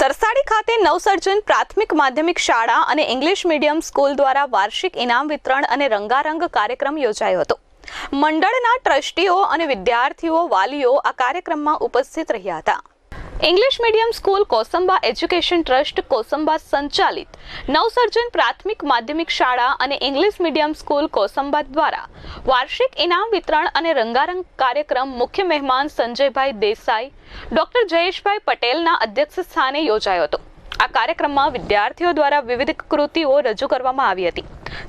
તરસાડી ખાતે નવસર્જન પ્રાથમિક માધ્યમિક શાળા અને ઇંગ્લિશ મીડિયમ સ્કૂલ દ્વારા વાર્ષિક ઇનામ વિતરણ અને રંગારંગ કાર્યક્રમ યોજાયો હતો. મંડળના ટ્રસ્ટીઓ અને વિદ્યાર્થીઓ, વાલીઓ આ કાર્યક્રમમાં ઉપસ્થિત રહ્યા હતા. English medium school Kosamba education trust Kosamba સંચાલિત નવસર્જન પ્રાથમિક માધ્યમિક શાળા અને ઇંગ્લિશ મીડિયમ સ્કૂલ કોસંબા દ્વારા વાર્ષિક ઇનામ વિતરણ અને રંગારંગ કાર્યક્રમ મુખ્ય મહેમાન સંજયભાઈ દેસાઈ, ડોક્ટર જયેશભાઈ પટેલના અધ્યક્ષ સ્થાને યોજાયો હતો. આ કાર્યક્રમમાં વિદ્યાર્થીઓ દ્વારા વિવિધ કૃતિઓ રજૂ કરવામાં આવી હતી.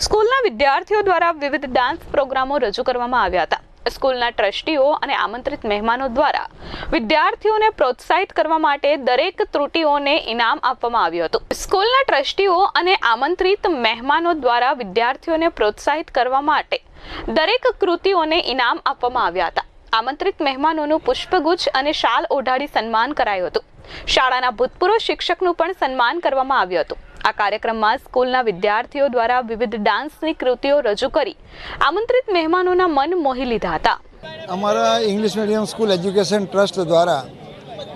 સ્કૂલના વિદ્યાર્થીઓ દ્વારા વિવિધ ડાન્સ પ્રોગ્રામો રજૂ કરવામાં આવ્યા હતા. સ્કૂલના ટ્રસ્ટીઓ અને આમંત્રિત મહેમાનો દ્વારા વિદ્યાર્થીઓને પ્રોત્સાહિત કરવા માટે દરેક ત્રુટીઓને ઇનામ આપવામાં આવ્યું હતું. સ્કૂલના ટ્રસ્ટીઓ અને આમંત્રિત મહેમાનો દ્વારા વિદ્યાર્થીઓને પ્રોત્સાહિત કરવા માટે દરેક કૃતિઓને ઇનામ આપવામાં આવ્યા હતા. આમંત્રિત મહેમાનોનું પુષ્પગુચ્છ અને શાલ ઓઢાડી સન્માન કરાયું હતું. શાળાના ભૂતપૂર્વ શિક્ષકનું પણ સન્માન કરવામાં આવ્યું હતું. આ કાર્યક્રમમાં સ્કૂલના વિદ્યાર્થીઓ દ્વારા વિવિધ ડાન્સની કૃતિઓ રજૂ કરી. આમંત્રિત મહેમાનોના મન મોહી લીધા હતા. અમારા English medium school education trust દ્વારા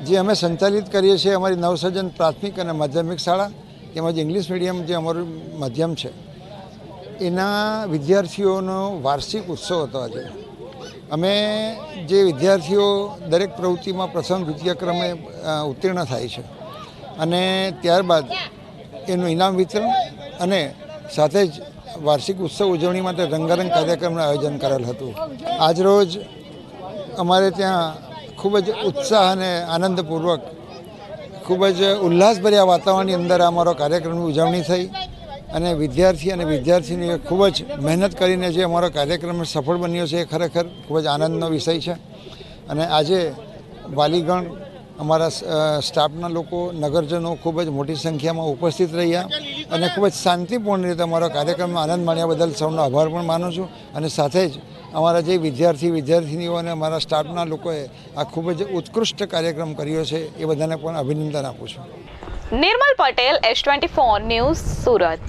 જે અમે સંચાલિત કરીએ છીએ અમારી નવસર્જન પ્રાથમિક અને માધ્યમિક શાળા તેમજ ઇંગ્લિશ મીડિયમ જે અમારું માધ્યમ છે, એના વિદ્યાર્થીઓનો વાર્ષિક ઉત્સવ હતો આજે. અમે જે વિદ્યાર્થીઓ દરેક પ્રવૃત્તિમાં પ્રથમ, દ્વિતીય ક્રમે ઉત્તીર્ણ થાય છે અને ત્યારબાદ એનું ઇનામ વિતરણ અને સાથે જ વાર્ષિક ઉત્સવ ઉજવણી માટે રંગારંગ કાર્યક્રમનું આયોજન કરેલ હતું. આજરોજ અમારે ત્યાં ખૂબ જ ઉત્સાહ અને આનંદપૂર્વક ખૂબ જ ઉલ્લાસભર્યા વાતાવરણની અંદર અમારો કાર્યક્રમની ઉજવણી થઈ અને વિદ્યાર્થી અને વિદ્યાર્થીનીએ ખૂબ જ મહેનત કરીને જે અમારો કાર્યક્રમ સફળ બન્યો છે એ ખરેખર ખૂબ જ આનંદનો વિષય છે. અને આજે વાલીગણ અમારા સ્ટાફના લોકો, નગરજનો ખૂબ જ મોટી સંખ્યામાં ઉપસ્થિત રહ્યા અને ખૂબ જ શાંતિપૂર્ણ રીતે અમારો કાર્યક્રમનો આનંદ માણ્યા બદલ સૌનો આભાર પણ માનું છું. અને સાથે જ અમારા જે વિદ્યાર્થી, વિદ્યાર્થીનીઓ અને અમારા સ્ટાફના લોકોએ આ ખૂબ જ ઉત્કૃષ્ટ કાર્યક્રમ કર્યો છે એ બધાને પણ અભિનંદન આપું છું. Nirmal Patel, S twenty four news, Surat.